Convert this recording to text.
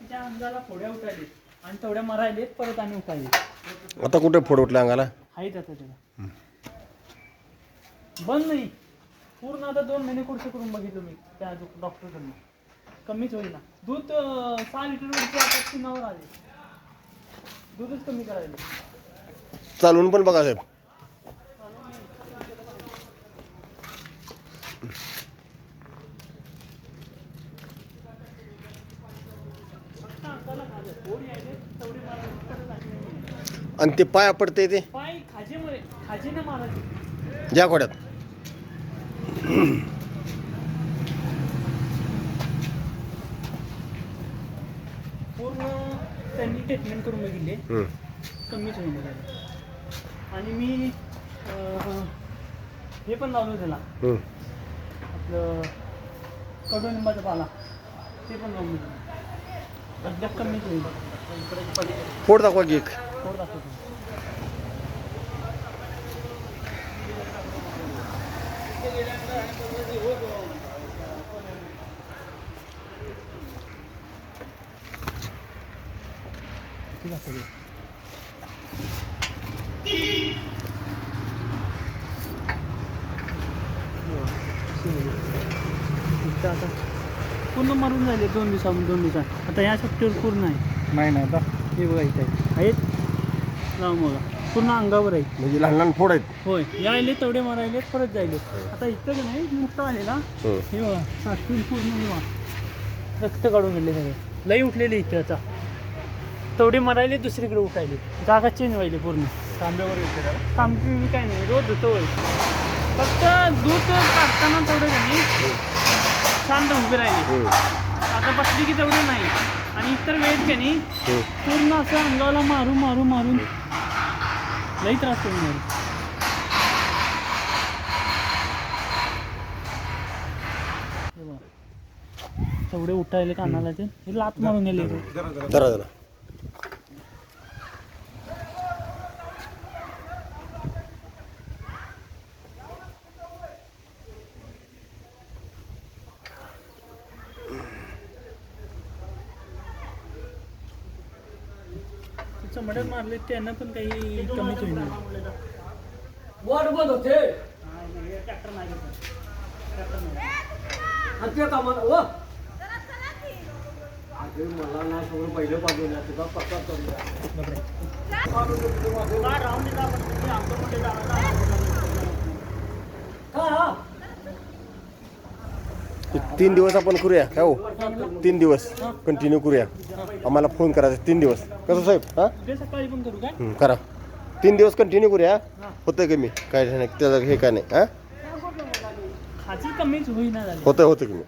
तिच्या अंगाला फोड्या आणि तेवढ्या मरायले परत आणि उठायले आता कुठे फोड उठला अंगाला? आहेत आता त्याला. बंद नाही. पूर्ण आता दोन महिने कोर्स करून बघितलं मी त्या डॉक्टरकडनं. कमीच होईना. दूध अं, सहा लिटरवरची आता तीनावर आले. दूधच कमी करायला. चालवून पण बघा साहेब फक्त अंगाला खाजं. फोड यायले तेवढे मारायचे परत आणि ते पाया पडते ते? पाय खाजेमुळे खाजेने मारायचे ज्या खोड्यात पूर्ण त्यांनी ट्रीटमेंट करून बघितले. हम्म. कमीच होईल त्याला आणि मी अं, हे पण लावलं त्याला. हम्म. आपलं कडुनिंबाचा पाला. ते पण लावून दिलं अद्याप कमीच होईल. फोड दाखवा की एक. थोडं दाखवतो. ठीक आहे सगळे इथं आता पूर्ण मारून झाले दोन दिवसामध्ये दोन दिवसात. आता या सुट्टीवर पूर्ण आहे. नाही नाही आता. हे बघा इथे आहे. आहेत? लावून बघा पूर्ण अंगावर आहे. म्हणजे लहान लहान फोड आहेत. होय. यायले तेवढे मारायले परत जायले. आता इथं का नाही मोठं आलेला हम्म. हे. बघा साठून पूर्ण हे बघा. रक्त काढून गेले सगळे. लई उठलेले इथे आता. तेवढे मरायले दुसरीकडे उठायले. जागा चेंज व्हायले पूर्ण. तांब्यावर तांबी काय नाही रोज होतो होय. फक्त दूध काढताना तेवढं का नाही? शांत उभे राहिले. हम्म. आता बसली की तेवढं नाही. आणि इतर वेळेत का नाही हम्म. पूर्ण असं अंगाला मारून मारून मारून लई त्रास हे बघा. तेवढे उठायले कानाला ते. लात मारून गेले जरा जरा. चमड्यात मारले त्यांना पण काही कमीच होईना वाट बंद होते. ट्रॅक्टर नाही त्या कामाला व. अरे मला ना सगळं पहिलं पाठवून तुझा पक्का करूया आमचं कुठे जाणार हा हा ते तीन दिवस आपण करूया काय हो? तीन दिवस कंटिन्यू करूया. आम्हाला फोन करायचा तीन दिवस. कसं साहेब? हां? करू काय हम्म, करा. तीन दिवस कंटिन्यू करूया होतंय कमी. काय नाही त्याचं हे काय नाही हां? होतंय होतं कमी.